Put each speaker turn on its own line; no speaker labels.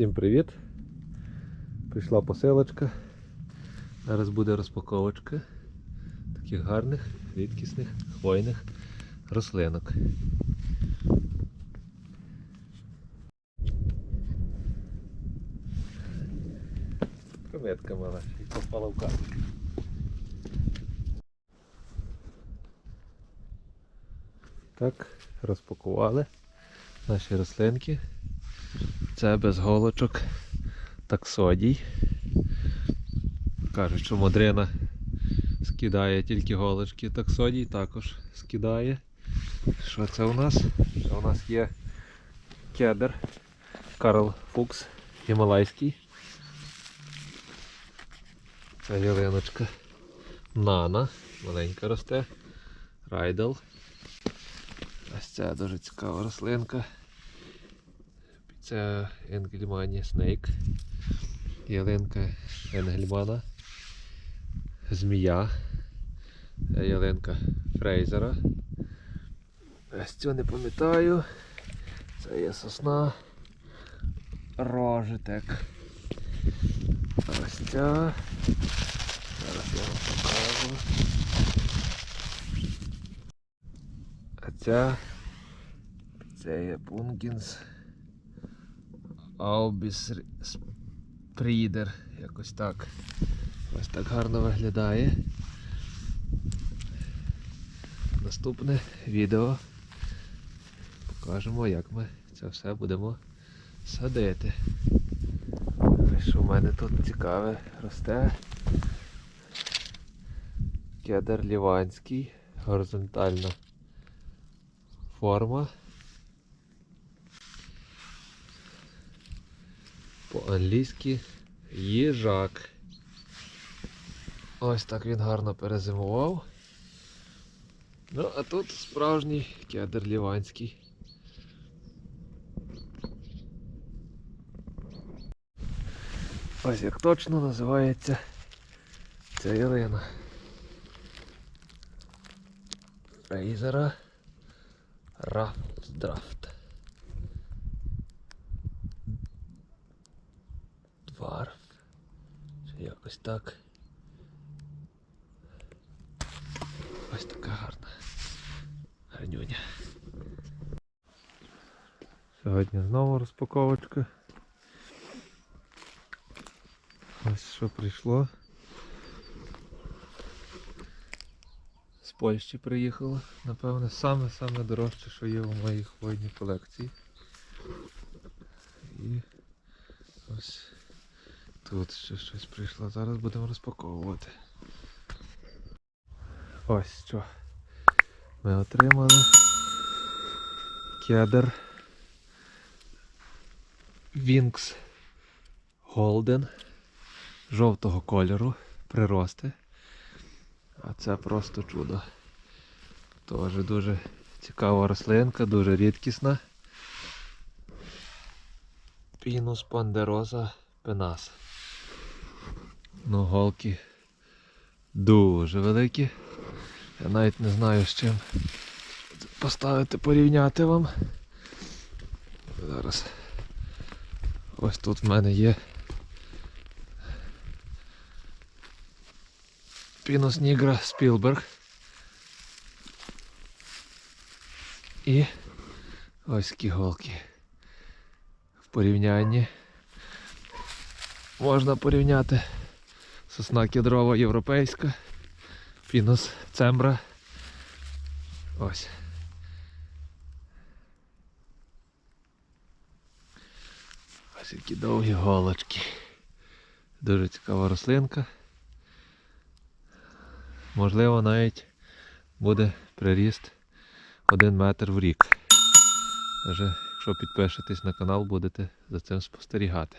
Всім привіт! Прийшла посилочка. Зараз буде розпаковочка таких гарних, рідкісних, хвойних рослинок. Кометка мала, і попала в кадр. Так, розпакували наші рослинки. Це без голочок таксодій. Кажуть, що модрина скидає тільки голочки, таксодій також скидає. Що це у нас? Це у нас є кедр Карл Фукс гімалайський. Це ялиночка Нана, маленька росте. Райдел. Ось ця дуже цікава рослинка. Це Енгельмані Снейк. Ялинка Енгельмана. Змія. Ялинка Фрейзера. Ось цю не пам'ятаю. Це є сосна. Рожитек. Ось ця. Зараз я вам покажу. А ця. Це є Пункінс. Аубіс Спрідер. Якось так. Ось так гарно виглядає. Наступне відео покажемо, як ми це все будемо садити. Що в мене тут цікаве росте. Кедр ліванський, горизонтальна форма. По-англійськи їжак. Ось так він гарно перезимував. Ну, а тут справжній кедр ліванський. Ось як точно називається ця ялина. Фрейзера Рафтдрафт. Дварф. Чи якось так. Ось така гарна. Гарнюня. Сьогодні знову розпаковочка. Ось що прийшло. З Польщі приїхало, напевне, саме-саме дорожче, що є у моїй хвойній колекції. І тут ще щось прийшло. Зараз будемо розпаковувати. Ось що. Ми отримали кедр Вінкс Голден жовтого кольору прирости. А це просто чудо. Теж дуже цікава рослинка, дуже рідкісна. Пінус пандероза пенас. Ну, голки дуже великі. Я навіть не знаю з чим поставити порівняти вам. Зараз ось тут в мене є Пінус Нігра Спілберг. І ось такі голки. В порівнянні можна порівняти сосна кедрова європейська, пінус цембра. Ось. Ось які довгі голочки. Дуже цікава рослинка. Можливо, навіть буде приріст 1 метр в рік. Якщо підпишетесь на канал, будете за цим спостерігати.